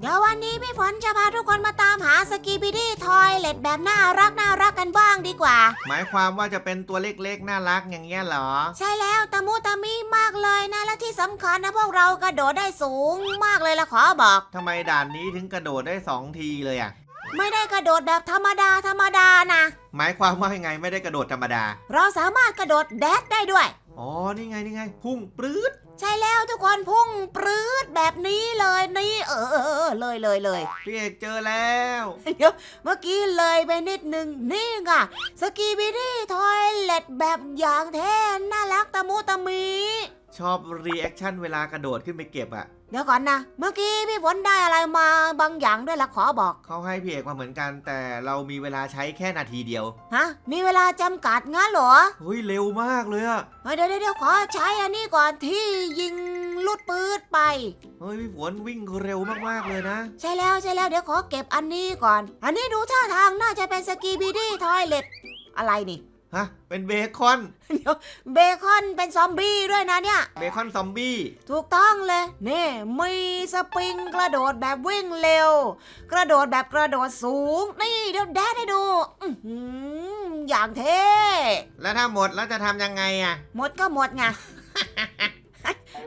เดี๋ยววันนี้พี่ฝนจะพาทุกคนมาตามหาสกีบิดี้ทอยเล็ตแบบน่ารักน่ารักกันบ้างดีกว่า หมายความว่าจะเป็นตัวเล็กๆ น่ารักอย่างเงี้ยเหรอ ใช่แล้วตะมูตะมีมากเลยนะและที่สำคัญนะพวกเรากระโดดได้สูงมากเลยละขอบอก ทำไมด่านนี้ถึงกระโดดได้สองทีเลยอะ ไม่ได้กระโดดแบบธรรมดาธรรมดานะ หมายความว่ายังไงไม่ได้กระโดดธรรมดา เราสามารถกระโดดแดดได้ด้วย อ๋อ นี่ไงนี่ไง พุ่งปรื๊ด ใช่แล้วทุกคนพุ่งปรื๊ดแบบนี้เลยนี่ เออเออเออเลยเลยเลย พี่เอกเจอแล้ว เดี๋ยวเมื่อกี้เลยไปนิดนึงนี่ไงสกีบิดี้ทอยเล็ตแบบอย่างแท้น่ารักตะมูตะมี ชอบรีแอคชั่นเวลากระโดดขึ้นไปเก็บอะเดี๋ยวก่อนนะ เมื่อกี้พี่ฝนได้อะไรมาบางอย่างด้วยละขอบอก เขาให้พี่เอกมาเหมือนกัน แต่เรามีเวลาใช้แค่นาทีเดียวฮะ มีเวลาจำกัดงั้นเหรอเฮ้ยเร็วมากเลยอะเฮ้ยเดี๋ยวเดี๋ยวเดี๋ยวขอใช้อันนี้ก่อนที่ยิงลูดปืดไป เฮ้ยพี่ฝนวิ่งเร็วมากๆเลยนะ ใช่แล้วใช่แล้วเดี๋ยวขอเก็บอันนี้ก่อน อันนี้ดูท่าทางน่าจะเป็นสกีบิดี้ทอยเล็ตอะไรนี่ ฮะ เป็นเบคอน เดี๋ยวเบคอนเป็นซอมบี้ด้วยนะเนี่ย เบคอนซอมบี้ ถูกต้องเลย นี่มีสปริงกระโดดแบบวิ่งเร็ว กระโดดแบบกระโดดสูง นี่เดี๋ยวแดดให้ดูอื้อหืออย่างเท่ แล้วถ้าหมดแล้วจะทำยังไงอะหมดก็หมดไง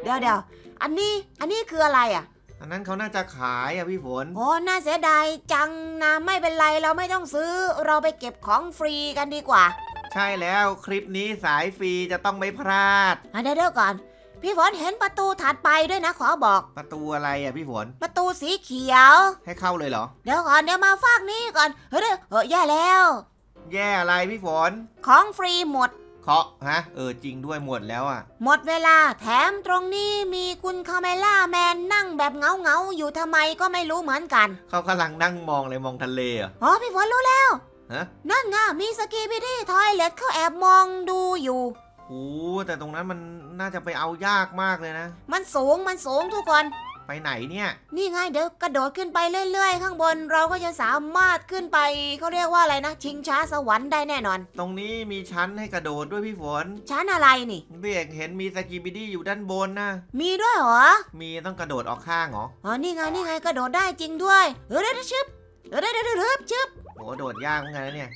เดี๋ยวเดี๋ยวอันนี้ อันนี้คืออะไรอะ อันนั้นเขาน่าจะขายอะพี่ฝน โอ้น่าเสียดายจังนะ ไม่เป็นไรเราไม่ต้องซื้อ เราไปเก็บของฟรีกันดีกว่า ใช่แล้วคลิปนี้สายฟรีจะต้องไม่พลาด อะเดี๋ยวเดี๋ยวก่อน พี่ฝนเห็นประตูถัดไปด้วยนะขอบอก ประตูอะไรอะพี่ฝนประตูสีเขียว ให้เข้าเลยเหรอ เดี๋ยวก่อนเดี๋ยวมาฟากนี้ก่อน เฮ้ยเดี๋ยวเฮ้ยแย่แล้ว แย่อะไรพี่ฝนของฟรีหมด เคาะฮะ เออจริงด้วยหมดแล้วอะหมดเวลาแถมตรงนี้มีคุณคาเมล่าแมนนั่งแบบเงาเงาๆอยู่ทำไมก็ไม่รู้เหมือนกัน เขากำลังนั่งมองเลยมองทะเลอะอ๋อพี่ฝนรู้แล้ว ฮะนั่นไงมีสกีบิดี้ทอยเล็ตเขาแอบมองดูอยู่ โอ้แต่ตรงนั้นมันน่าจะไปเอายากมากเลยนะ มันสูงมันสูงทุกคน ไปไหนเนี่ย นี่ไงเดี๋ยวกระโดดขึ้นไปเรื่อยๆ ข้างบนเราก็จะสามารถขึ้นไปเขาเรียกว่าอะไรนะ ชิงช้าสวรรค์ได้แน่นอน ตรงนี้มีชั้นให้กระโดดด้วยพี่ฝนชั้นอะไรนี่ พี่เอกเห็นมีสกีบิดี้อยู่ด้านบนนะ มีด้วยเหรอ มีต้องกระโดดออกข้างเหรอ อ๋อ นี่ไงนี่ไงกระโดดได้จริงด้วยเออเดี๋ยวเดี๋ยวชึบเออเดี๋ยวเดี๋ยวเดี๋ยวเดี๋ยวชึบ โอ้โดดยากเหมือนกันนะเนี่ย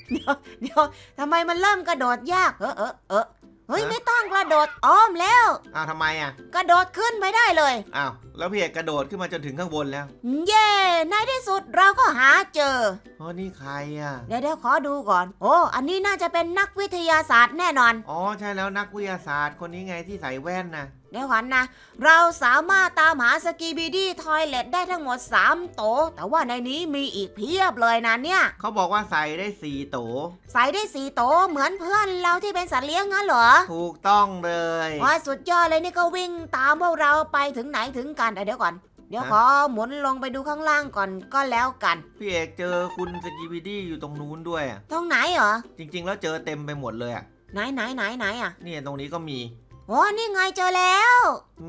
เดี๋ยวทำไมมันเริ่มกระโดดยาก เออเออเออเฮ้ยฮะ ไม่ต้องกระโดดอ้อมแล้ว อ้าวทำไมอะกระโดดขึ้นไปได้เลย อ้าว แล้วพี่เอกกระโดดขึ้นมาจนถึงข้างบนแล้วเย่ในที่สุดเราก็หาเจอ อ๋อนี่ใครอะเดี๋ยวเดี๋ยวขอดูก่อน โอ้ อันนี้น่าจะเป็นนักวิทยาศาสตร์แน่นอน อ๋อใช่แล้วนักวิทยาศาสตร์คนนี้ไงที่ใส่แว่นนะ เดี๋ยวก่อนนะ เราสามารถตามหาสกีบีดี้ทอยเล็ตได้ทั้งหมด 3 โตะแต่ว่าในนี้มีอีกเพียบเลยนะเนี่ย เขาบอกว่าใส่ได้สี่โต ใส่ได้สี่โตะเหมือนเพื่อนเราที่เป็นสัตว์เลี้ยงงั้นเหรอถูกต้องเลยว่าสุดยอดเลยนี่ก็วิ่งตามพวกเราไปถึงไหนถึงกันเดี๋ยวก่อน เดี๋ยวขอหมุนลงไปดูข้างล่างก่อนก็แล้วกัน พี่เอกเจอคุณสกีบิดี้อยู่ตรงนู้นด้วยอะตรงไหนเหรอ จริง ๆ แล้วเจอเต็มไปหมดเลยอะไหนไหนไหนไหนอะ เนี่ยตรงนี้ก็มี โอ้นี่ไงเจอแล้ว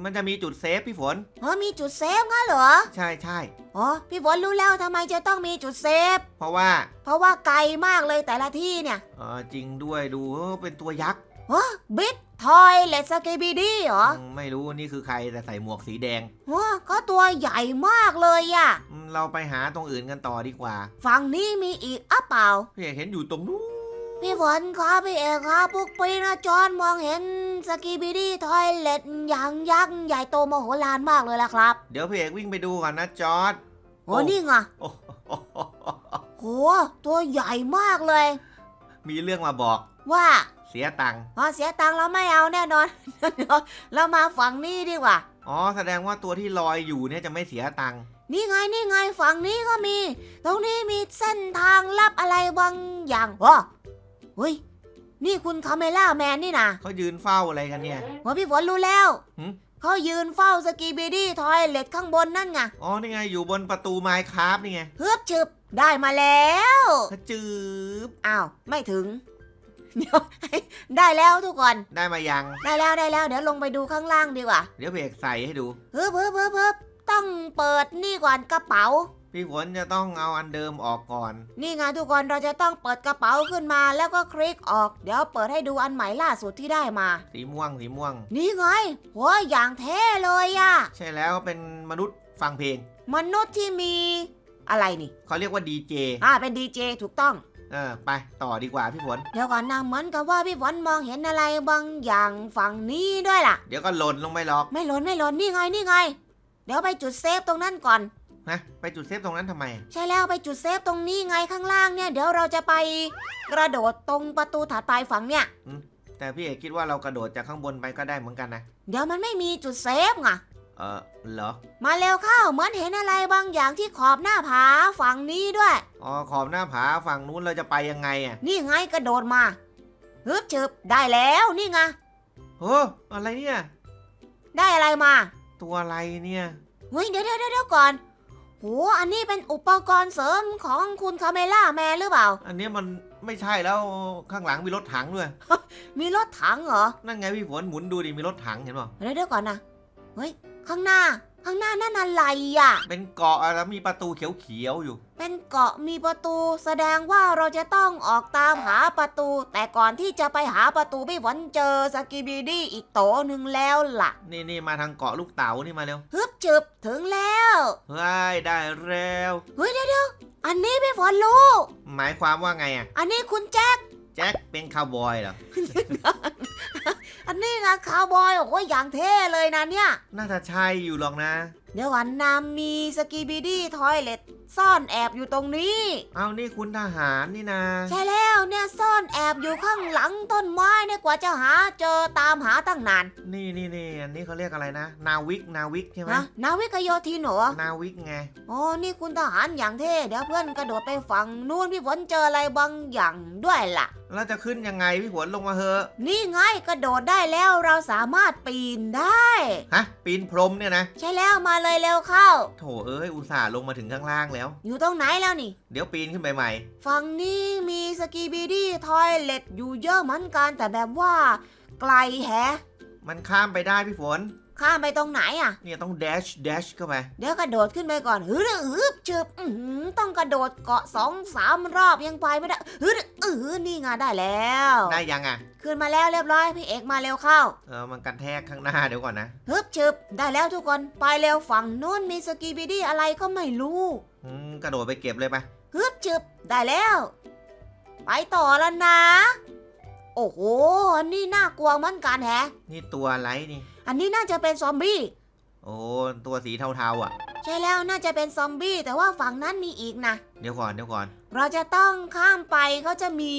มันจะมีจุดเซฟพี่ฝน เออมีจุดเซฟงั้นเหรอใช่ใช่อ๋อพี่ฝนรู้แล้วทำไมจะต้องมีจุดเซฟ เพราะว่าเพราะว่าไกลมากเลยแต่ละที่เนี่ยเออจริงด้วยดูเออเป็นตัวยักษ์บิ๊กทอยเลสกีบีดี้เหรอมไม่รู้นี่คือใครแต่ใส่หมวกสีแดงโอ้ก็ตัวใหญ่มากเลยอะอืมเราไปหาตรงอื่นกันต่อดีกว่า ฝั่งนี้มีอีกอะเปล่าพี่เอกเห็นอยู่ตรงนู้น พี่ฝนครับพี่เอกครับพวกปีนะจอนมองเห็นสกีบีดี้ทอยเลตอย่างยักษ์ใหญ่โตมโหฬารมากเลยล่ะครับเดี๋ยวพี่เอกวิ่งไปดูก่อนนะจอร์ดโอ้โอ้นี่ไงโอ้โหโหตัวใหญ่มากเลย มีเรื่องมาบอกว่าเสียตังค์พอเสียตังค์เราไม่เอาแน่นอนเดี๋ยวเรามาฝั่งนี้ดีกว่าอ๋อแสดงว่าตัวที่ลอยอยู่เนี่ยจะไม่เสียตังค์นี่ไงนี่ไงฝั่งนี้ก็มี ตรงนี้มีเส้นทางลับอะไรบางอย่างว้า เฮ้ย นี่คุณคาเมล่าแมนนี่นะเขายืนเฝ้าอะไรกันเนี่ย ว่าพี่ฝนรู้แล้วหืมเขายืนเฝ้าสกีบีดี้ทอยเล็ตข้างบนนั่นไงอ๋อนี่ไงอยู่บนประตูไม้คราฟนี่ไงเฮือบฉึบได้มาแล้ว กระจืบอ้าว ไม่ถึง เดี๋ยว ได้แล้วทุกคน ได้มายัง ได้แล้วได้แล้วเดี๋ยวลงไปดูข้างล่างดีกว่าเดี๋ยวพี่เอกใส่ให้ดูเฮ้บเฮ้บเฮ้บเฮ้บต้องเปิดนี่ก่อนกระเป๋า พี่ฝนจะต้องเอาอันเดิมออกก่อน นี่ไงทุกคนเราจะต้องเปิดกระเป๋าขึ้นมาแล้วก็คลิกออก เดี๋ยวเปิดให้ดูอันใหม่ล่าสุดที่ได้มา สีม่วงสีม่วง นี่ไงโหอย่างเท่เลยอะใช่แล้วเป็นมนุษย์ไฟฟังเพลง มนุษย์ที่มี อะไรนี่เขาเรียกว่าดีเจอ่าเป็นดีเจถูกต้อง เออไปต่อดีกว่าพี่ฝน เดี๋ยวก่อนนะเหมือนกับว่าพี่ฝนมองเห็นอะไรบางอย่างฝั่งนี้ด้วยล่ะ เดี๋ยวก็หล่นลงไปหรอก ไม่หล่นไม่หล่นนี่ไงนี่ไง เดี๋ยวไปจุดเซฟตรงนั้นก่อน นะไปจุดเซฟตรงนั้นทำไม ใช่แล้วไปจุดเซฟตรงนี้ไงข้างล่างเนี่ย เดี๋ยวเราจะไปกระโดดตรงประตูถัดไปฝั่งเนี่ย แต่พี่เอกคิดว่าเรากระโดดจากข้างบนไปก็ได้เหมือนกันนะ เดี๋ยวมันไม่มีจุดเซฟไงเออเหรอ มาเร็วเข้าเหมือนเห็นอะไรบางอย่างที่ขอบหน้าผาฝั่งนี้ด้วย อ๋อขอบหน้าผาฝั่งนู้นเราจะไปยังไงอะนี่ไงกระโดดมาฮึบฉึบได้แล้วนี่ไงโอ้อะไรเนี่ย ได้อะไรมา ตัวอะไรเนี่ย เฮ้ยเดี๋ยวเดี๋ยวเดี๋ยวก่อน โหอันนี้เป็นอุปกรณ์เสริมของคุณคาเมล่าแมนหรือเปล่า อันเนี้ยมันไม่ใช่แล้วข้างหลังมีรถถังด้วย มีรถถังเหรอ นั่นไงพี่ฝนหมุนดูดิมีรถถังเห็นเปล่าเดี๋ยวเดี๋ยวก่อนนะ เฮ้ย ข้างหน้า ข้างหน้านั่นอะไรอะ เป็นเกาะแล้วมีประตูเขียวๆอยู่ เป็นเกาะมีประตู แสดงว่าเราจะต้องออกตามหาประตู แต่ก่อนที่จะไปหาประตูพี่ฝนเจอสกิบิดี้อีกโตหนึ่งแล้วล่ะ นี่นี่มาทางเกาะลูกเต๋านี่มาเร็วฮึบจึบถึงแล้วเฮ้ยได้แล้วเฮ้ยเดี๋ยวเดี๋ยวอันนี้พี่ฝนรู้ หมายความว่าไงอะ อันนี้คุณแจ็ค แจ็คเป็นคาวบอยเหรอ อันนี้ไงคาวบอยโอ้ยอย่างเท่เลยนะเนี่ย น่าจะใช่อยู่หรอกนะ เดี๋ยววันนามีสกีบิดี้ทอยเล็ตซ่อนแอบอยู่ตรงนี้ เอานี่คุณทหารนี่นะ ใช่แล้วเนี่ยซ่อนแอบอยู่ข้างหลังต้นไม้เนี่ยกว่าจะหาเจอตามหาตั้งนาน นี่นี่นี่อันนี้เขาเรียกอะไรนะ นาวิกนาวิกใช่ไหมนะนาวิกโยธินเหรอนาวิกไงโอ้นี่คุณทหารอย่างเท่เดี๋ยวเพื่อนกระโดดไปฝั่งนู้นพี่ฝนเจออะไรบางอย่างด้วยล่ะแล้วจะขึ้นยังไงพี่ฝนลงมาเหอะ นี่ไงกระโดดได้แล้วเราสามารถปีนได้ ฮะ ปีนพรมเนี่ยนะ ใช่แล้วมาเลยเร็วเข้า โถเอ้ยอุตส่าห์ลงมาถึงข้างล่างแล้ว อยู่ตรงไหนแล้วนี่ เดี๋ยวปีนขึ้นไปใหม่ ฝั่งนี้มีสกีบีดี้ทอยเล็ตอยู่เยอะเหมือนกันแต่แบบว่า ไกลแฮะ มันข้ามไปได้พี่ฝน ข้ามไปตรงไหนอะ เนี่ยต้องแดชแดชเข้าไป เดี๋ยวกระโดดขึ้นไปก่อนฮึดฮึบชึบอื้อหือต้องกระโดดเกาะสองสามรอบยังไปไม่ได้ฮึดเออนี่ไงได้แล้ว ได้ยังอะ ขึ้นมาแล้วเรียบร้อยพี่เอกมาเร็วเข้าเออมันกันแทกข้างหน้าเดี๋ยวก่อนนะ ฮึบชึบได้แล้วทุกคนไปเร็วฝั่งนู้นมีสกีบีดี้อะไรก็ไม่รู้อืมกระโดดไปเก็บเลยไป ฮึบชึบได้แล้ว ไปต่อแล้วนะ โอ้โหอันนี้น่ากลัวเหมือนกันแฮะ นี่ตัวอะไรนี่ อันนี้น่าจะเป็นซอมบี้ โอ้ตัวสีเทาๆอะ ใช่แล้วน่าจะเป็นซอมบี้แต่ว่าฝั่งนั้นมีอีกนะ เดี๋ยวก่อนเดี๋ยวก่อน เราจะต้องข้ามไปเขาจะมี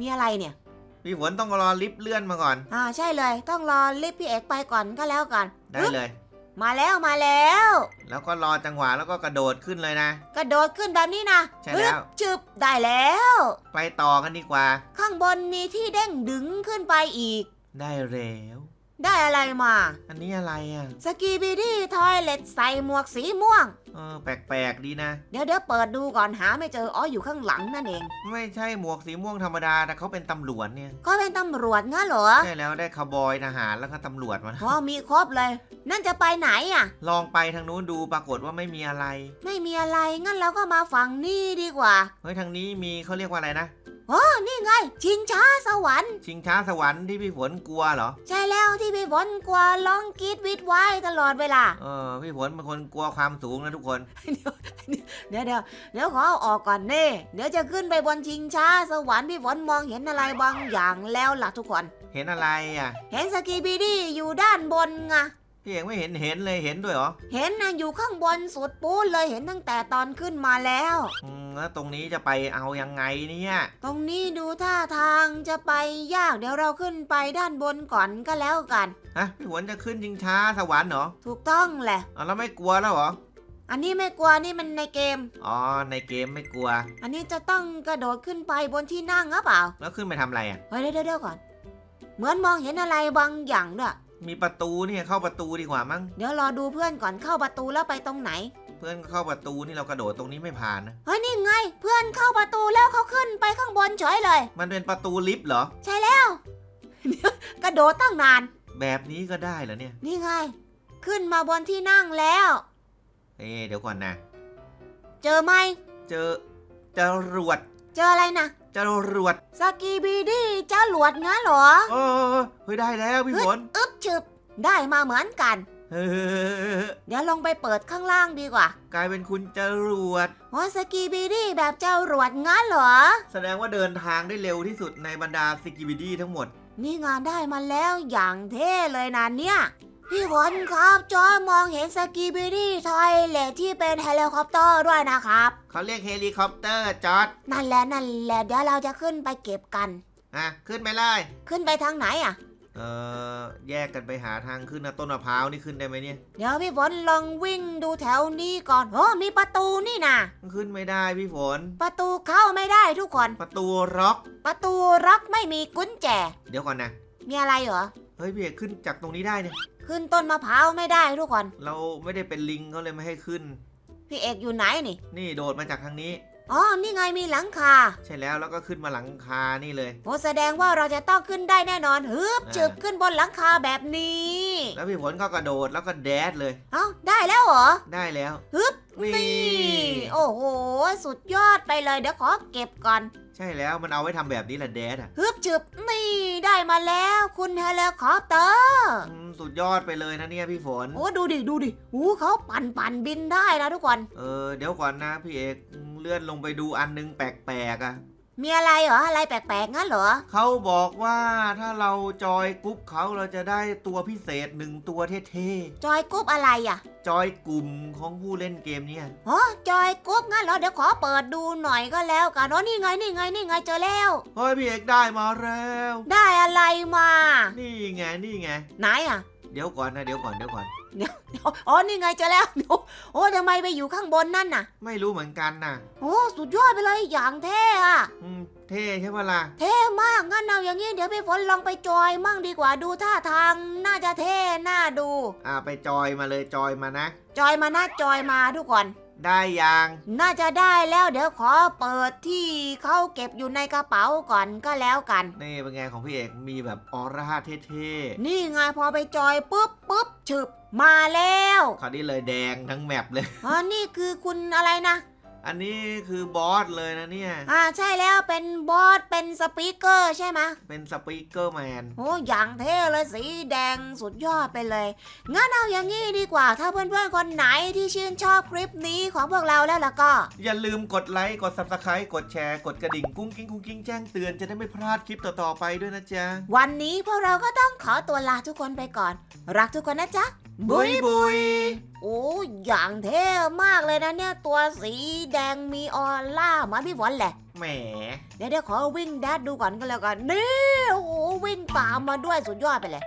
มีอะไรเนี่ย พี่ฝนต้องรอลิฟต์เลื่อนมาก่อน อ่าใช่เลย ต้องรอลิฟต์พี่เอกไปก่อนก็แล้วกันได้เลย มาแล้วมาแล้ว แล้วก็รอจังหวะแล้วก็กระโดดขึ้นเลยนะ กระโดดขึ้นแบบนี้นะใช่แล้ว ฮึบจึบได้แล้ว ไปต่อกันดีกว่า ข้างบนมีที่เด้งดึงขึ้นไปอีก ได้แล้ว ได้อะไรมา อันนี้อะไรอะ สกีบีดี้ทอยเล็ตใส่หมวกสีม่วง เออ แปลกๆดีนะ เดี๋ยวเดี๋ยวเปิดดูก่อนหาไม่เจออ๋ออยู่ข้างหลังนั่นเอง ไม่ใช่หมวกสีม่วงธรรมดาแต่เขาเป็นตำรวจเนี่ย ก็เป็นตำรวจงั้นเหรอ ใช่แล้วได้คาวบอยทหารแล้วก็ตำรวจมา อ๋อมีครบเลย นั่นจะไปไหนอะ ลองไปทางนู้นดูปรากฏว่าไม่มีอะไร ไม่มีอะไรงั้นเราก็มาฝั่งนี้ดีกว่า เฮ้ยทางนี้มีเขาเรียกว่าอะไรนะ อ๋อนี่ไง ชิงช้าสวรรค์ ชิงช้าสวรรค์ที่พี่ฝนกลัวเหรอ ใช่แล้วที่พี่ฝนกลัวร้องกรีดวิดไว้ตลอดเวลา เออ พี่ฝนเป็นคนกลัวความสูงนะทุกคน เดี๋ยวเดี๋ยวเดี๋ยวขอเอาออกก่อนเน่เดี๋ยวจะขึ้นไปบนชิงช้าสวรรค์พี่ฝนมองเห็นอะไรบางอย่างแล้วล่ะทุกคน เห็นอะไรอะ เห็นสกีบีดี้อยู่ด้านบนไง พี่เอกไม่เห็นเห็นเลยเห็นด้วยเหรอเห็นนะอยู่ข้างบนสุดปูนเลยเห็นตั้งแต่ตอนขึ้นมาแล้ว อืมแล้วตรงนี้จะไปเอายังไงเนี่ย ตรงนี้ดูท่าทางจะไปยากเดี๋ยวเราขึ้นไปด้านบนก่อนก็แล้วกัน ฮะพี่ฝนจะขึ้นชิงช้าสวรรค์เหรอถูกต้องแหละ อ๋อแล้วไม่กลัวแล้วเหรอ อันนี้ไม่กลัวนี่มันในเกม อ๋อในเกมไม่กลัว อันนี้จะต้องกระโดดขึ้นไปบนที่นั่งหรือเปล่าแล้วขึ้นไปทำอะไรอะ เฮ้ยเดี๋ยวเดี๋ยวเดี๋ยวก่อน เหมือนมองเห็นอะไรบางอย่างด้วย มีประตูเนี่ยเข้าประตูดีกว่ามั้ง เดี๋ยวรอดูเพื่อนก่อนเข้าประตูแล้วไปตรงไหน เพื่อนก็เข้าประตูนี่เรากระโดดตรงนี้ไม่ผ่านนะ เฮ้ยนี่ไง เพื่อนเข้าประตูแล้วเขาขึ้นไปข้างบนเฉยเลย มันเป็นประตูลิฟต์เหรอ ใช่แล้วเดี๋ยวกระโดดตั้งนาน แบบนี้ก็ได้เหรอเนี่ย นี่ไง ขึ้นมาบนที่นั่งแล้ว เอ๊ะเดี๋ยวก่อนนะ เจอไหม เจอจรวด เจออะไรนะจรวดสกีบีดี้จ้าหลวดงั้นเหรอโอ้เฮ้ยได้แล้วพี่ฝนอึ๊บฉึบได้มาเหมือนกันเฮ้อเดี๋ยวลองไปเปิดข้างล่างดีกว่า กลายเป็นคุณจรวดโอ้สกีบีดี้แบบเจ้ารวดงั้นเหรอ แสดงว่าเดินทางได้เร็วที่สุดในบรรดาสกิบิดี้ทั้งหมด นี่งานได้มาแล้วอย่างเท่เลยนะเนี่ย พี่ฝนครับจอยมองเห็นสกีบีดี้ทอยเลทที่เป็นเฮลิคอปเตอร์ด้วยนะครับ เขาเรียกเฮลิคอปเตอร์จอดนั่นแหละนั่นแหละเดี๋ยวเราจะขึ้นไปเก็บกัน อะขึ้นไปเลยขึ้นไปทางไหนอะ เออแยกกันไปหาทางขึ้นนะต้นมะพร้าวนี่ขึ้นได้ไหมเนี่ยเดี๋ยวพี่ฝนลองวิ่งดูแถวนี้ก่อนโอ้มีประตูนี่นะขึ้นไม่ได้พี่ฝน ประตูเข้าไม่ได้ทุกคน ประตูล็อก ประตูล็อกไม่มีกุญแจ เดี๋ยวก่อนนะมีอะไรเหรอเฮ้ยพี่เอกขึ้นจากตรงนี้ได้เนี่ย ขึ้นต้นมะพร้าวไม่ได้ทุกคน เราไม่ได้เป็นลิงเขาเลยไม่ให้ขึ้น พี่เอกอยู่ไหนนี่ นี่โดดมาจากทางนี้ อ๋อ นี่ไงมีหลังคา ใช่แล้วแล้วก็ขึ้นมาหลังคานี่เลย โอ้แสดงว่าเราจะต้องขึ้นได้แน่นอนฮึบอ่า จึบขึ้นบนหลังคาแบบนี้ แล้วพี่ฝนก็กระโดดแล้วก็แดดเลย เอ้าได้แล้วเหรอ ได้แล้ว ฮึบ นี่ นี่ โอ้โห สุดยอดไปเลย เดี๋ยวขอเก็บก่อน ใช่แล้วมันเอาไว้ทำแบบนี้แหละแดดอะฮึบจึบนี่ได้มาแล้วคุณเฮลิคอปเตอร์อืมสุดยอดไปเลยนะเนี่ยพี่ฝน โอ้ดูดิดูดิโอ้เขาปั่นปั่นบินได้นะทุกคน เออเดี๋ยวก่อนนะพี่เอกเลื่อนลงไปดูอันนึงแปลกๆอะ มีอะไรเหรออะไรแปลกๆงั้นเหรอ เขาบอกว่าถ้าเราจอยกรุ๊ปเขาเราจะได้ตัวพิเศษหนึ่งตัวเท่จอยกรุ๊ปอะไรอะๆจอยกลุ่มของผู้เล่นเกมเนี่ยอ๋อจอยกรุ๊ปงั้นเหรอเดี๋ยวขอเปิดดูหน่อยก็แล้วกันอ๋อนี่ไงนี่ไงนี่ไงเจอแล้ว เฮ้ยพี่เอกได้มาแล้ว ได้อะไรมา นี่ไงนี่ไง ไหนอะ เดี๋ยวก่อนนะเดี๋ยวก่อนเดี๋ยวก่อน อ๋อ นี่ไงเจอแล้ว โอ้ทำไมไปอยู่ข้างบนนั่นน่ะ ไม่รู้เหมือนกันนะโอ้สุดยอดไปเลยอย่างเท่อะอืมเท่ใช่ปะล่ะเท่มาก งั้นเอาอย่างนี้เดี๋ยวพี่ฝนลองไปจอยมั่งดีกว่าดูท่าทางน่าจะเท่น่าดู อ่าไปจอยมาเลยจอยมานะ จอยมานะจอยมาทุกคน ได้ยัง น่าจะได้แล้วเดี๋ยวขอเปิดที่เขาเก็บอยู่ในกระเป๋าก่อนก็แล้วกัน นี่เป็นไงของพี่เอกมีแบบออร่าเท่นี่ไงพอไปจอยปุ๊บปุ๊บฉึบมาแล้วๆคราวนี้เลยแดงทั้งแมปเลย อ๋อนี่คือคุณอะไรนะ อันนี้คือบอสเลยนะเนี่ย อ่าใช่แล้วเป็นบอสเป็นสปีกเกอร์ใช่ไหมเป็นสปีกเกอร์แมน โอ้อย่างเท่เลยสีแดงสุดยอดไปเลย งั้นเอาอย่างนี้ดีกว่า ถ้าเพื่อนๆคนไหนที่ชื่นชอบคลิปนี้ของพวกเราแล้วล่ะก็ อย่าลืมกดไลค์ กด subscribe กดแชร์ กดกระดิ่งกุ้งกิ้งกุ้งกิ้งแจ้งเตือนจะได้ไม่พลาดคลิปต่อๆไปด้วยนะจ๊ะ วันนี้พวกเราก็ต้องขอตัวลาทุกคนไปก่อน รักทุกคนนะจ๊ะ บุยบุยโอ้อย่างเท่มากเลยนะเนี่ย ตัวสีแดงมีออร่าเหมือนพี่ฝนแหละ แหม เดี๋ยวเดี๋ยวขอวิ่งแดดดูก่อนก็แล้วกัน นี่ โอ้โหวิ่งตามมาด้วยสุดยอดไปเลย